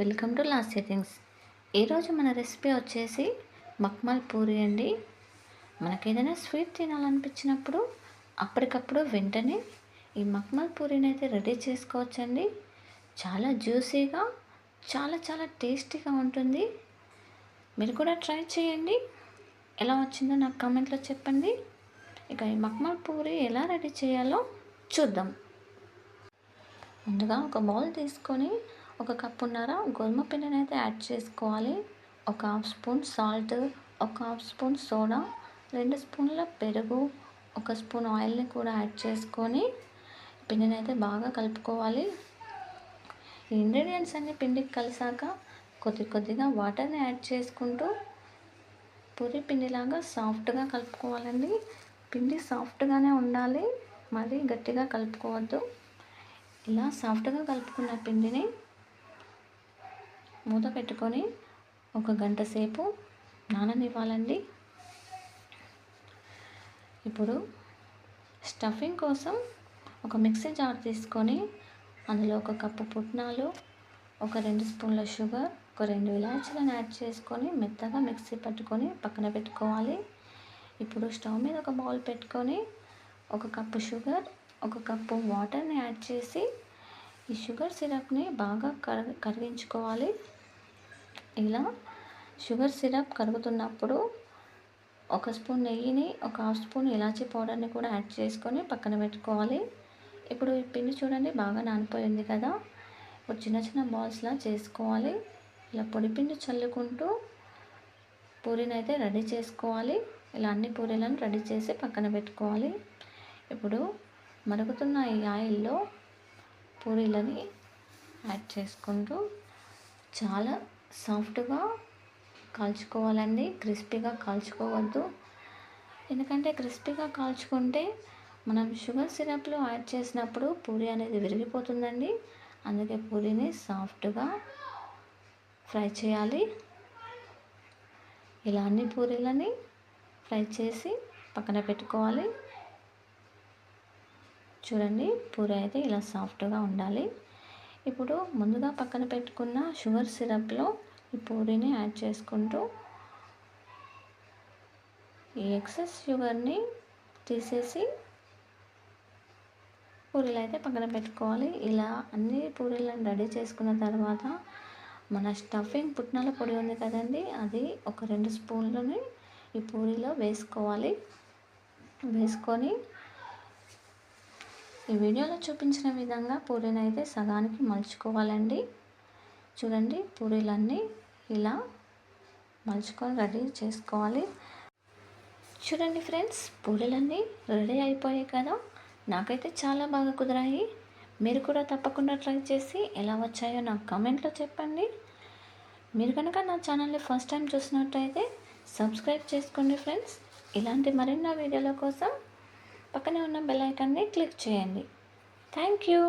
Welcome to last settings ఈరోజు మన recipe వచ్చేసి మక్మల్ పూరి అండి. మనకేదైనా స్వీట్ తినాలనిపించినప్పుడు అప్పటికప్పుడు వెంటనే ఈ మక్మల్ పూరిని అయితే రెడీ చేసుకోవచ్చండి. చాలా జ్యూసీగా చాలా చాలా టేస్టీగా ఉంటుంది. మీరు కూడా ట్రై చేయండి. ఎలా వచ్చిందో నాకు కామెంట్లో చెప్పండి. ఇక ఈ మక్మల్ పూరి ఎలా రెడీ చేయాలో చూద్దాం. ముందుగా ఒక బౌల్ తీసుకొని ఒక కప్పున్నర గోధుమ పిండిని అయితే యాడ్ చేసుకోవాలి. ఒక హాఫ్ స్పూన్ సాల్ట్ ఒక హాఫ్ స్పూన్ సోడా రెండు స్పూన్ల పెరుగు ఒక స్పూన్ ఆయిల్ని కూడా యాడ్ చేసుకొని పిండిని అయితే బాగా కలుపుకోవాలి. ఈ ఇంగ్రీడియంట్స్ అన్ని పిండికి కలిసాక కొద్ది కొద్దిగా వాటర్ని యాడ్ చేసుకుంటూ పూరి పిండిలాగా సాఫ్ట్గా కలుపుకోవాలండి. పిండి సాఫ్ట్గానే ఉండాలి మరీ గట్టిగా కలుపుకోవద్దు. ఇలా సాఫ్ట్గా కలుపుకున్న పిండిని మూత పెట్టుకొని ఒక గంట సేపు నాననివ్వాలండి. ఇప్పుడు స్టఫింగ్ కోసం ఒక మిక్సీ జార్ తీసుకొని అందులో ఒక కప్పు పుట్నాలు ఒక రెండు స్పూన్ల షుగర్ ఒక రెండు ఇలాచీలను యాడ్ చేసుకొని మెత్తగా మిక్సీ పట్టుకొని పక్కన పెట్టుకోవాలి. ఇప్పుడు స్టవ్ మీద ఒక బౌల్ పెట్టుకొని ఒక కప్పు షుగర్ ఒక కప్పు వాటర్ని యాడ్ చేసి ఈ షుగర్ సిరప్ని బాగా కరగ కరిగించుకోవాలి ఇలా షుగర్ సిరప్ కరుగుతున్నప్పుడు ఒక స్పూన్ నెయ్యిని ఒక హాఫ్ స్పూన్ ఇలాచీ పౌడర్ని కూడా యాడ్ చేసుకొని పక్కన పెట్టుకోవాలి. ఇప్పుడు ఈ పిండి చూడండి బాగా నానిపోయింది కదా. ఇప్పుడు చిన్న చిన్న బాల్స్లా చేసుకోవాలి. ఇలా పొడి పిండి చల్లుకుంటూ పూరీని అయితే రెడీ చేసుకోవాలి. ఇలా అన్ని పూరీలను రెడీ చేసి పక్కన పెట్టుకోవాలి. ఇప్పుడు మరుగుతున్న ఈ ఆయిల్లో పూరీలని యాడ్ చేసుకుంటూ చాలా సాఫ్ట్గా కాల్చుకోవాలండి క్రిస్పీగా కాల్చుకోవద్దు. ఎందుకంటే క్రిస్పీగా కాల్చుకుంటే మనం షుగర్ సిరప్లో యాడ్ చేసినప్పుడు పూరి అనేది విరిగిపోతుందండి. అందుకే పూరిని సాఫ్ట్గా ఫ్రై చేయాలి. ఇలా అన్ని పూరీలని ఫ్రై చేసి పక్కన పెట్టుకోవాలి. చూడండి పూరి అయితే ఇలా సాఫ్ట్గా ఉండాలి. ఇప్పుడు ముందుగా పక్కన పెట్టుకున్న షుగర్ సిరప్లో ఈ పూరిని యాడ్ చేసుకుంటూ ఈ ఎక్సెస్ షుగర్ని తీసేసి పూరీలు అయితే పక్కన పెట్టుకోవాలి. ఇలా అన్ని పూరీలను రెడీ చేసుకున్న తర్వాత మన స్టఫింగ్ పుట్నాల పొడి ఉంది కదండి అది ఒక రెండు స్పూన్లని ఈ పూరీలో వేసుకోవాలి. వేసుకొని ఈ వీడియోలో చూపించిన విధంగా పూరీని అయితే సగానికి మలుచుకోవాలండి. చూడండి పూరీలన్నీ ఇలా మలుచుకొని రెడీ చేసుకోవాలి. చూడండి ఫ్రెండ్స్ పూరీలన్నీ రెడీ అయిపోయాయి కదా. నాకైతే చాలా బాగా కుదిరాయి. మీరు కూడా తప్పకుండా ట్రై చేసి ఎలా వచ్చాయో నాకు కామెంట్లో చెప్పండి. మీరు కనుక నా ఛానల్ని ఫస్ట్ టైం చూసినట్టయితే సబ్స్క్రైబ్ చేసుకోండి ఫ్రెండ్స్. ఇలాంటి మరిన్నో వీడియోల కోసం పక్కనే ఉన్న బెల్ ఐకాన్ని క్లిక్ చేయండి. Thank you